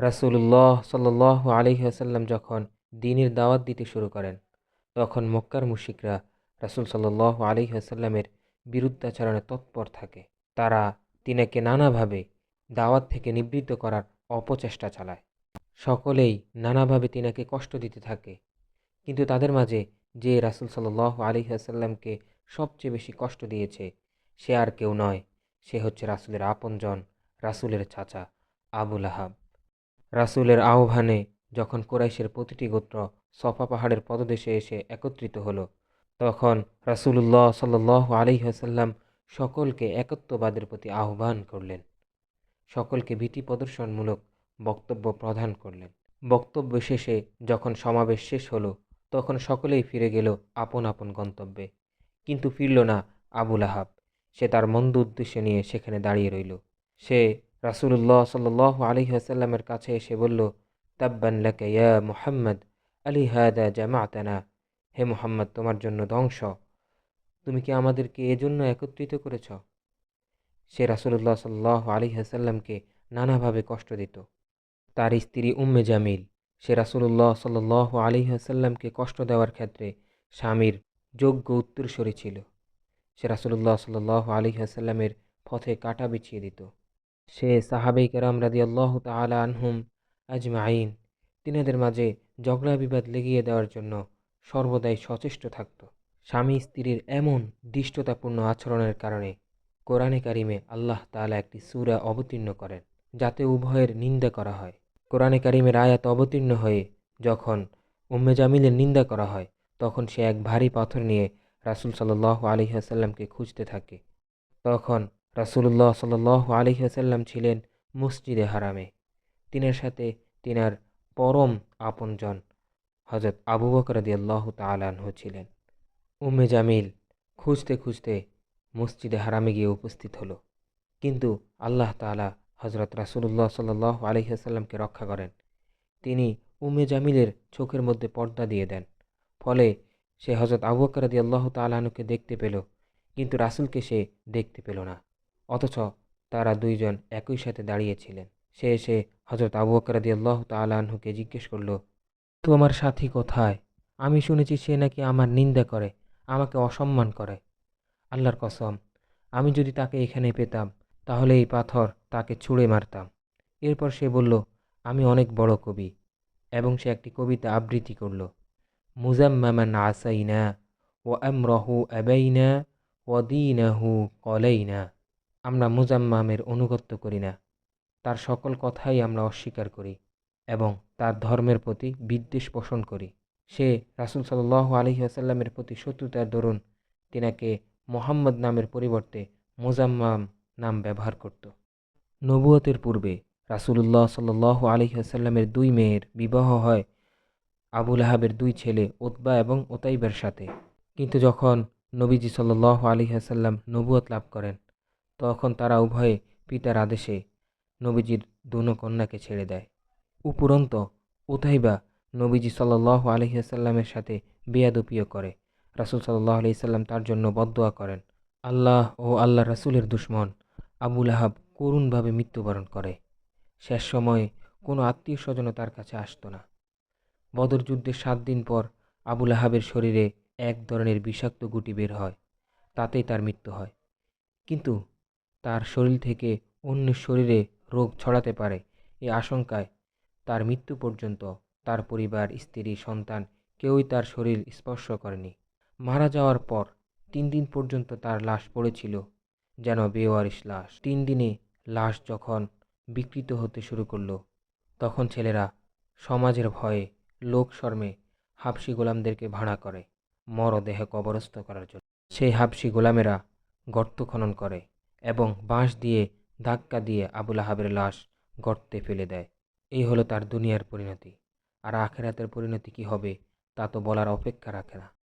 রাসূলুল্লাহ সাল্লাল্লাহু আলাইহি ওয়াসাল্লাম যখন দিনের দাওয়াত দিতে শুরু করেন, তখন মক্কার মুশিকরা রাসূল সাল্লাল্লাহু আলাইহি ওয়াসাল্লামের বিরুদ্ধাচরণে তৎপর থাকে। তারা তিনাকে নানাভাবে দাওয়াত থেকে নিবৃত্ত করার অপচেষ্টা চালায়। সকলেই নানাভাবে তিনাকে কষ্ট দিতে থাকে। কিন্তু তাদের মাঝে যে রাসূল সাল্লাল্লাহু আলাইহি ওয়াসাল্লামকে সবচেয়ে বেশি কষ্ট দিয়েছে, সে আর কেউ নয়। সে হচ্ছে রাসূলের আপনজন, রাসূলের চাচা আবুল আহাব। রাসূলের আহ্বানে যখন কোরাইশের প্রতিটি গোত্র সফা পাহাড়ের পদদেশে এসে একত্রিত হলো, তখন রাসূলুল্লাহ সাল্লাল্লাহু আলাইহি ওয়াসাল্লাম সকলকে একত্ববাদের প্রতি আহ্বান করলেন। সকলকে ভীতি প্রদর্শনমূলক বক্তব্য প্রদান করলেন। বক্তব্য শেষে যখন সমাবেশ শেষ হলো, তখন সকলেই ফিরে গেল আপন আপন গন্তব্যে। কিন্তু ফিরল না আবুল আহাব। সে তার মন্দ উদ্দেশ্য নিয়ে সেখানে দাঁড়িয়ে রইল। সে রাসূলুল্লাহ সাল্লাল্লাহু আলাইহি ওয়াসাল্লামের কাছে এসে বলল, তাব্বান লাকা ইয়া মুহাম্মদ, আলি হাদা জামাতানা হে মুহাম্মদ, তোমার জন্য ধ্বংস। তুমি কি আমাদেরকে এজন্য একত্রিত করেছ? সে রাসূলুল্লাহ সাল্লাল্লাহু আলাইহি ওয়াসাল্লামকে নানাভাবে কষ্ট দিত। তার স্ত্রী উম্মে জামিল, সে রাসূলুল্লাহ সাল্লাল্লাহু আলী ওয়াসাল্লামকে কষ্ট দেওয়ার ক্ষেত্রে স্বামীর যোগ্য উত্তরসূরি ছিল। সে রাসূলুল্লাহ সাল্লাল্লাহু আলী ওয়াসাল্লামের পথে কাঁটা বিছিয়ে দিত। সে সাহাবেই কেরাম রাদিয়াল্লাহু তাআলা আনহুম আজমাইন তিনাদের মাঝে ঝগড়া বিবাদ লেগিয়ে দেওয়ার জন্য সর্বদাই সচেষ্ট থাকত। স্বামী স্ত্রীর এমন দৃষ্টতাপূর্ণ আচরণের কারণে কোরআনে কারিমে আল্লাহ তাআলা একটি সুরা অবতীর্ণ করেন, যাতে উভয়ের নিন্দা করা হয়। কোরআনে কারিমের আয়াত অবতীর্ণ হয়ে যখন উম্মে জামিলের নিন্দা করা হয়, তখন সে এক ভারী পাথর নিয়ে রাসূল সাল্লাল্লাহু আলাইহি ওয়াসাল্লামকে খুঁজতে থাকে। তখন রাসূলুল্লাহ সাল্লাল্লাহু আলাইহি ওয়াসাল্লাম ছিলেন মসজিদে হারামে। তিনার সাথে তিনার পরম আপনজন হজরত আবু বকর রাদিয়াল্লাহু তাআলা আনহু ছিলেন। উম্মে জামিল খুঁজতে খুঁজতে মসজিদে হারামে গিয়ে উপস্থিত হলো। কিন্তু আল্লাহ তাআলা হজরত রাসূলুল্লাহ সাল্লাল্লাহু আলাইহি ওয়াসাল্লামকে রক্ষা করেন। তিনি উম্মে জামিলের চোখের মধ্যে পর্দা দিয়ে দেন। ফলে সে হজরত আবু বকর রাদিয়াল্লাহু তাআলা আনহুকে দেখতে পেল, কিন্তু রাসূলকে সে দেখতে পেল না। অথচ তারা দুইজন একই সাথে দাঁড়িয়েছিলেন। সে এসে হজরত আবু বকর রাদিয়াল্লাহু তাআলা আনহুকে জিজ্ঞেস করল তোমার সাথী কোথায়? আমি শুনেছি সে নাকি আমার নিন্দা করে, আমাকে অসম্মান করে। আল্লাহর কসম, আমি যদি তাকে এখানে পেতাম, তাহলে এই পাথর তাকে ছুঁড়ে মারতাম। এরপর সে বলল, আমি অনেক বড় কবি। এবং সে একটি কবিতা আবৃত্তি করল, মুজাম্মামান আসাইনা ও আমরহু ও দিনাহু কলাইনা। আমরা মুজাম্মামের অনুগত্য করি না। তার সকল কথাই আমরা অস্বীকার করি এবং তার ধর্মের প্রতি বিদ্বেষ পোষণ করি। সে রাসুল সাল্লাহ আলহি আসাল্লামের প্রতি শত্রুতার দরুন তিনাকে মোহাম্মদ নামের পরিবর্তে মুজাম্মাম নাম ব্যবহার করত। নবুয়তের পূর্বে রাসুলুল্লাহ সাল্লাহ আলহি আসাল্লামের দুই মেয়ের বিবাহ হয় আবুল আহাবের দুই ছেলে ওতবা এবং ওতাইবের সাথে। কিন্তু যখন নবীজি সাল্লাহ আলহি আসাল্লাম নবুয়ত লাভ করেন তখন তারা উভয়ে পিতার আদেশে নবীজির দুনো কন্যাকে ছেড়ে দেয়। উপরন্ত উতাইবা নবীজি সাল্লাহ আলহিহাসাল্লামের সাথে বেয়াদপিও করে। রাসুল সাল্লাহ আলহিসাল্লাম তার জন্য বদোয়া করেন। আল্লাহ ও আল্লাহ রাসুলের দুশ্মন আবুল আহাব করুণভাবে মৃত্যুবরণ করে। শেষ সময়ে কোনো আত্মীয় স্বজনও তার কাছে আসতো না। বদর যুদ্ধের সাত দিন পর আবুল আহাবের শরীরে এক ধরনের বিষাক্ত গুটি বের হয়। তাতেই তার মৃত্যু হয়। কিন্তু তার শরীর থেকে অন্য শরীরে রোগ ছড়াতে পারে। এই আশঙ্কায় তার মৃত্যু পর্যন্ত তার পরিবার, স্ত্রী, সন্তান কেউই তার শরীর স্পর্শ করেনি। মারা যাওয়ার পর তিন দিন পর্যন্ত তার লাশ পড়েছিল যেন বেওয়ারিশ লাশ। তিন দিনে লাশ যখন বিকৃত হতে শুরু করল, তখন ছেলেরা সমাজের ভয়ে লোক শর্মে হাবসি গোলামদেরকে ভাড়া করে মরদেহ কবরস্থ করার জন্য। সেই হাবসি গোলামেরা গর্ত খনন করে। এবং বাঁশ দিয়ে ধাক্কা দিয়ে আবুল আহাবের লাশ গর্তে ফেলে দেয়। এই হলো তার দুনিয়ার পরিণতি। আর আখেরাতের পরিণতি কি হবে, তা তো বলার অপেক্ষা রাখে না।